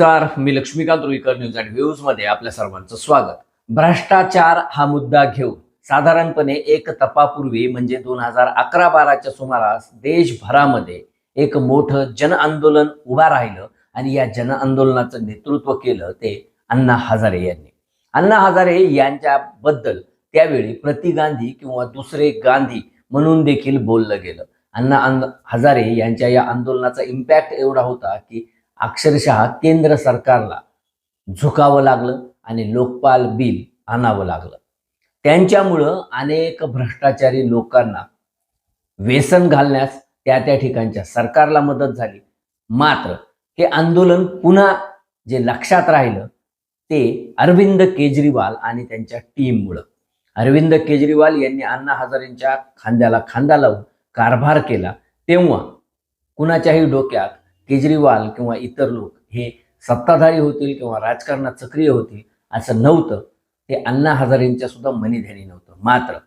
नमस्कार मी Laxmikant Ruikar news and व्ह्यूजमध्ये आपल्या सर्वांचं स्वागत. भ्रष्टाचार हा मुद्दा घेऊन साधारणपणे एक तपापूर्वी म्हणजे दोन हजार अकरा बाराच्या सुमारास देशभरामध्ये एक मोठं जन आंदोलन उभा राहिलं आणि या जन आंदोलनाचं नेतृत्व केलं ते अण्णा हजारे यांनी. अण्णा हजारे यांच्याबद्दल त्यावेळी प्रति गांधी किंवा दुसरे गांधी म्हणून देखील बोललं गेलं. अण्णा हजारे यांच्या या आंदोलनाचा इम्पॅक्ट एवढा होता की अक्षरशः केंद्र सरकारला झुकावं लागलं आणि लोकपाल बिल आणावं लागलं. त्यांच्यामुळं अनेक भ्रष्टाचारी लोकांना व्यसन घालण्यास त्या त्या ठिकाणच्या सरकारला मदत झाली. मात्र हे आंदोलन पुन्हा जे लक्षात राहिलं ते अरविंद केजरीवाल आणि त्यांच्या टीममुळं. अरविंद केजरीवाल यांनी अण्णा हजारेंच्या खांद्याला खांदा लावून कारभार केला. तेव्हा कुणाच्याही डोक्यात केजरीवाल किंवा इतर लोक हे सत्ताधारी होतील किंवा राजकारणात सक्रिय होतील असं नव्हतं. ते अण्णा हजारेंच्या सुद्धा मनीध्यानी नव्हतं. मात्र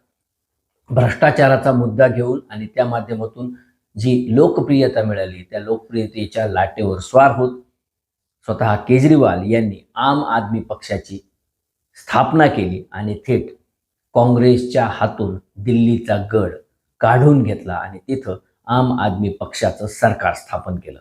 भ्रष्टाचाराचा मुद्दा घेऊन आणि त्या माध्यमातून जी लोकप्रियता मिळाली त्या लोकप्रियतेच्या लाटेवर स्वार होत स्वतः केजरीवाल यांनी आम आदमी पक्षाची स्थापना केली आणि थेट काँग्रेसच्या हातून दिल्लीचा गड काढून घेतला आणि तिथं आम आदमी पक्षाचं सरकार स्थापन केलं.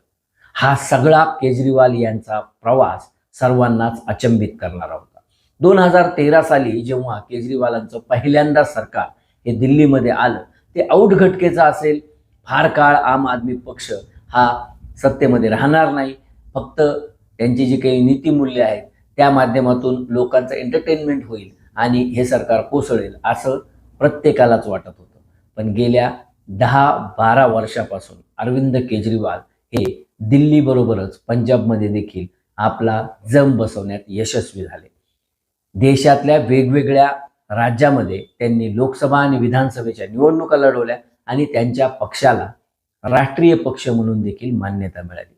हा सगळा केजरीवाल यांचा प्रवास सर्वांनाच अचंबित करणारा होता. दोन हजार तेरा साली जेव्हा केजरीवालांचं पहिल्यांदा सरकार हे दिल्लीमध्ये आलं ते औट घटकेचं असेल फार काळ आम आदमी पक्ष हा सत्तेमध्ये राहणार नाही. फक्त त्यांची जी काही नीतिमूल्य आहेत त्या माध्यमातून लोकांचं एंटरटेनमेंट होईल आणि हे सरकार कोसळेल असं प्रत्येकालाच वाटत होतं. पण गेल्या दहा बारा वर्षापासून अरविंद केजरीवाल हे दिल्लीबरोबरच पंजाबमध्ये देखील आपला जम बसवण्यात यशस्वी झाले. देशातल्या वेगवेगळ्या राज्यामध्ये त्यांनी लोकसभा आणि विधानसभेच्या निवडणुका लढवल्या आणि त्यांच्या पक्षाला राष्ट्रीय पक्ष म्हणून देखील मान्यता मिळाली.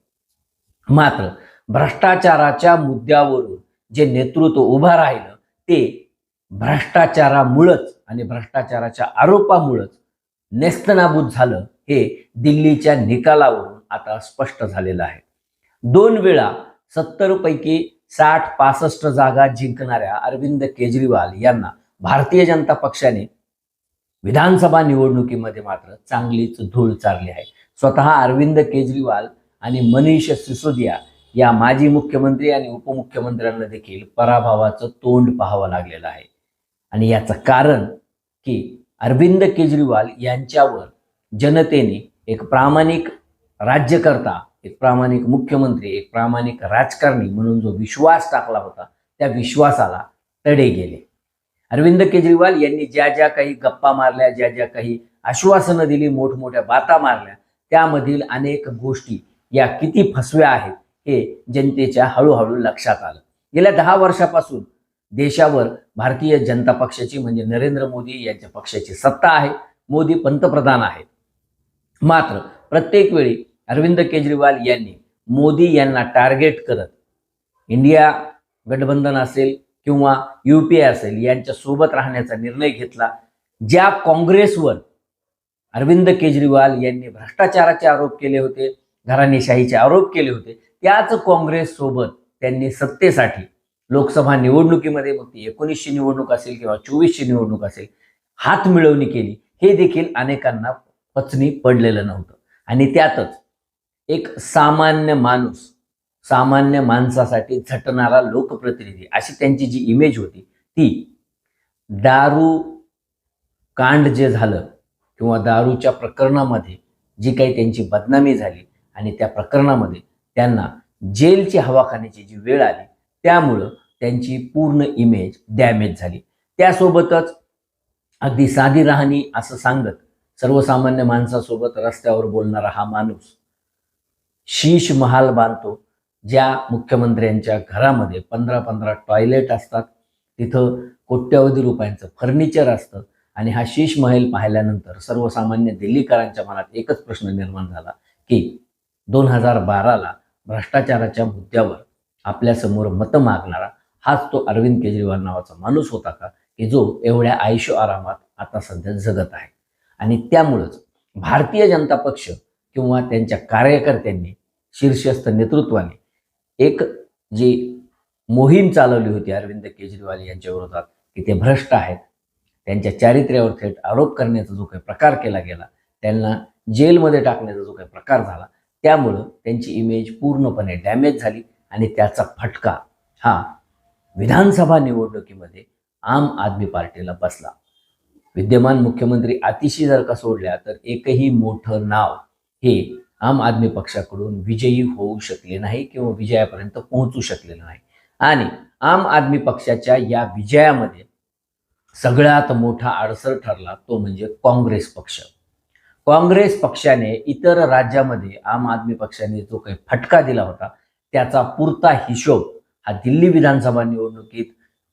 मात्र भ्रष्टाचाराच्या मुद्द्यावरून जे नेतृत्व उभं राहिलं ते भ्रष्टाचारामुळंच आणि भ्रष्टाचाराच्या आरोपामुळंच नेस्तनाबूत झालं हे दिल्लीच्या निकालावरून आता स्पष्ट झालेलं आहे. दोन वेळा सत्तर पैकी साठ पासष्ट जागा जिंकणाऱ्या अरविंद केजरीवाल यांना भारतीय जनता पक्षाने विधानसभा निवडणुकीमध्ये मात्र चांगलीच धूळ चारली आहे. स्वतः अरविंद केजरीवाल आणि मनीष सिसोदिया या माजी मुख्यमंत्री आणि उपमुख्यमंत्र्यांना देखील पराभवाचं तोंड पाहावं लागलेलं आहे. आणि याचं कारण की अरविंद केजरीवाल यांच्यावर जनतेने एक प्रामाणिक राज्यकर्ता एक प्रामाणिक मुख्यमंत्री एक प्रामाणिक राजकारणी म्हणून जो विश्वास टाकला होता त्या विश्वासाला तडे गेले. अरविंद केजरीवाल यांनी ज्या ज्या काही गप्पा मारल्या ज्या ज्या काही आश्वासनं दिली मोठमोठ्या बाता मारल्या त्यामधील अनेक गोष्टी या किती फसव्या आहेत हे जनतेच्या हळूहळू लक्षात आलं. गेल्या दहा वर्षापासून देशावर भारतीय जनता पक्षाची म्हणजे नरेंद्र मोदी यांच्या पक्षाची सत्ता आहे मोदी पंतप्रधान आहेत. मात्र प्रत्येक वेळी अरविंद केजरीवाल यांनी मोदी यांना टार्गेट करत इंडिया गठबंधन असेल किंवा यू पी असेल यांच्या सोबत राहण्याचा निर्णय घेतला ज्या काँग्रेसवर अरविंद केजरीवाल यांनी भ्रष्टाचाराचे आरोप केले होते घराणेशाहीचे आरोप केले होते त्याच काँग्रेस सोबत त्यांनी सत्तेसाठी लोकसभा निवडणुकीमध्ये मग ती एकोणीसशे निवडणूक असेल किंवा चोवीसशे निवडणूक असेल हात मिळवणी केली. हे देखील अनेकांना पचनी पडलेलं नव्हतं. आणि त्यातच एक सामान्य माणूस सामान्य माणसासाठी झटणारा लोकप्रतिनिधी अशी त्यांची जी इमेज होती ती दारू कांड जे झालं किंवा दारूच्या प्रकरणामध्ये जी काही त्यांची बदनामी झाली आणि त्या प्रकरणामध्ये त्यांना जेलची हवाखान्याची जी वेळ आली त्यामुळं त्यांची पूर्ण इमेज डॅमेज झाली. त्यासोबतच अगदी साधी राहणी असं सांगत सर्वसामान्य माणसासोबत रस्त्यावर बोलणारा हा माणूस शीश महाल बांधतो. ज्या मुख्यमंत्र्यांच्या घरामध्ये पंधरा पंधरा टॉयलेट असतात तिथं कोट्यवधी रुपयांचं फर्निचर असतं आणि हा शीश महल पाहिल्यानंतर सर्वसामान्य दिल्लीकरांच्या मनात एकच प्रश्न निर्माण झाला की दोन हजार बाराला भ्रष्टाचाराच्या मुद्द्यावर आपल्यासमोर मतं मागणारा हाच तो अरविंद केजरीवाल नावाचा माणूस होता का की जो एवढ्या आयुष्य आरामात आता सध्या जगत आहे. आणि त्यामुळंच भारतीय जनता पक्ष किंवा त्यांच्या कार्यकर्त्यांनी शीर्षस्थ नेतृत्वाने एक जी मोहीम चालवली होती अरविंद केजरीवाल यांच्या विरोधात की ते भ्रष्ट आहेत. त्यांच्या चारित्र्यावर थेट आरोप करण्याचा जो काही प्रकार केला गेला त्यांना जेलमध्ये टाकण्याचा जो काही प्रकार झाला त्यामुळं त्यांची इमेज पूर्णपणे डॅमेज झाली आणि त्याचा फटका हा विधानसभा निवडणुकीमध्ये आम आदमी पार्टीला बसला. विद्यमान मुख्यमंत्री अतिशी जर का सोडल्या तर एकही मोठं नाव हे आम आदमी पक्षाकडून विजयी होऊ शकले नाही किंवा विजयापर्यंत पोहोचू शकलेलं नाही. आणि आम आदमी पक्षाच्या या विजयामध्ये सगळ्यात मोठा अडसर ठरला तो म्हणजे काँग्रेस पक्ष. काँग्रेस पक्षाने इतर राज्यामध्ये आम आदमी पक्षाने जो काही फटका दिला होता त्याचा पुरता हिशोब हा दिल्ली विधानसभा निवडणुकीत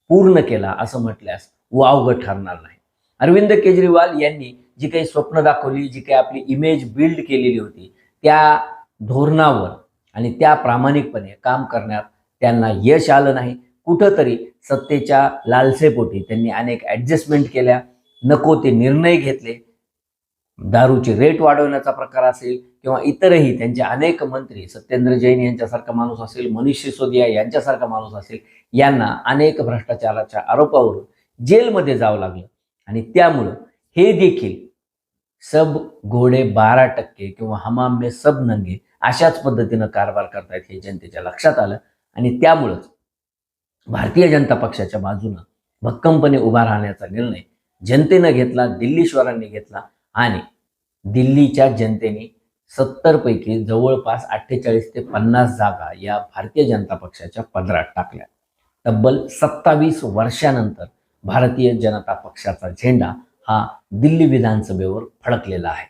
पूर्ण केला असं म्हटल्यास वावग ठरणार नाही. अरविंद केजरीवाल यांनी जी काही स्वप्न दाखवली जी काही आपली इमेज बिल्ड केलेली होती त्या धोरणावर आणि त्या प्रामाणिकपणे काम करण्यात त्यांना यश आलं नाही. कुठंतरी सत्तेच्या लालसेपोटी त्यांनी अनेक ॲडजस्टमेंट केल्या. नको ते निर्णय घेतले. दारूची रेट वाढवण्याचा प्रकार असेल किंवा इतरही त्यांचे अनेक मंत्री सत्येंद्र जैन यांच्यासारखा माणूस असेल मनीष सिसोदिया यांच्यासारखा माणूस असेल यांना अनेक भ्रष्टाचाराच्या आरोपावरून जेलमध्ये जावं लागलं. आणि त्यामुळं हे देखील सब घोडे बारा टक्के किंवा हमाम सब नंगे अशाच पद्धतीनं कारभार करतायत हे जनतेच्या लक्षात आलं. आणि त्यामुळंच भारतीय जनता पक्षाच्या बाजूनं भक्कमपणे उभा राहण्याचा निर्णय जनतेनं घेतला दिल्लीश्वरांनी घेतला आणि दिल्लीच्या जनतेने सत्तरपैकी जवळपास अठ्ठेचाळीस ते पन्नास जागा या भारतीय जनता पक्षाच्या पदरात टाकल्या. तब्बल सत्तावीस वर्षानंतर भारतीय जनता पक्षाचा झेंडा हा दिल्ली विधानसभेवर फडकलेला आहे.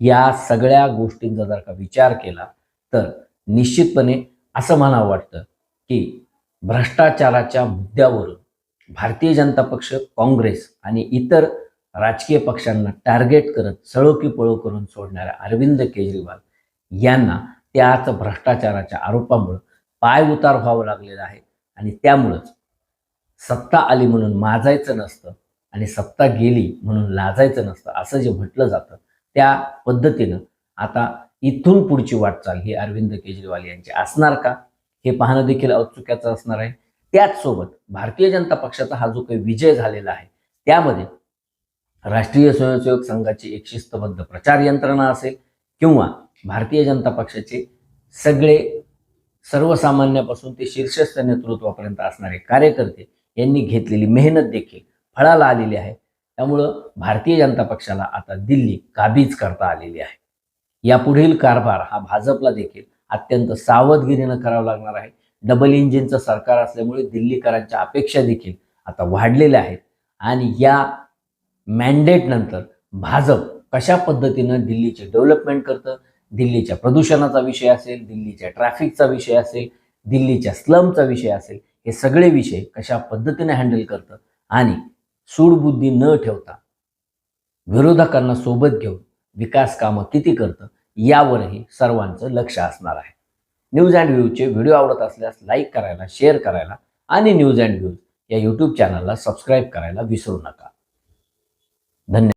या सगळ्या गोष्टींचा जर का विचार केला तर निश्चितपणे असं मला वाटतं की भ्रष्टाचाराच्या मुद्द्यावरून भारतीय जनता पक्ष काँग्रेस आणि इतर राजकीय पक्षांना टार्गेट करत सळोकी पळो करून सोडणाऱ्या अरविंद केजरीवाल यांना त्याच भ्रष्टाचाराच्या आरोपामुळं पाय उतार व्हावं लागलेलं आहे. आणि त्यामुळंच सत्ता आली म्हणून माजायचं नसतं आणि सत्ता गेली म्हणून लाजायचं नसतं असं जे म्हटलं जातं त्या पद्धतीनं. आता इथून पुढची वाटचाल ही अरविंद केजरीवाल यांची असणार का? हे पाहणं देखील औत्सुक्याचं असणार आहे. त्याचसोबत भारतीय जनता पक्षाचा हा जो काही विजय झालेला आहे त्यामध्ये राष्ट्रीय स्वयंसेवक संघाची एक शिस्तबद्ध प्रचार यंत्रणा असेल किंवा भारतीय जनता पक्षाचे सगळे सर्वसामान्यापासून ते शीर्षस्थ नेतृत्वापर्यंत असणारे कार्यकर्ते यांनी घेतलेली मेहनत देखील फळाला आलेली आहे. त्यामुळं भारतीय जनता पक्षाला आता दिल्ली काबीज करता आलेली आहे. यापुढील कारभार हा भाजपला देखील अत्यंत सावधगिरीनं करावा लागणार आहे. डबल इंजिनचं सरकार असल्यामुळे दिल्लीकरांच्या अपेक्षा देखील आता वाढलेल्या आहेत. आणि या मॅन्डेटनंतर भाजप कशा पद्धतीनं दिल्लीचे डेव्हलपमेंट करतं? दिल्लीच्या प्रदूषणाचा विषय असेल दिल्लीच्या ट्रॅफिकचा विषय असेल दिल्लीच्या स्लमचा विषय असेल हे सगळे विषय कशा पद्धतीने हँडल करतं? आणि सूडबुद्धी न ठेवता विरोधकांना सोबत घेऊन विकास कामं किती करतं यावरही सर्वांचं लक्ष असणार आहे. न्यूज अँड व्ह्यूजचे व्हिडिओ आवडत असल्यास लाईक करायला शेअर करायला आणि न्यूज अँड व्ह्यूज या यूट्यूब चॅनलला सबस्क्राईब करायला विसरू नका. धन्यवाद.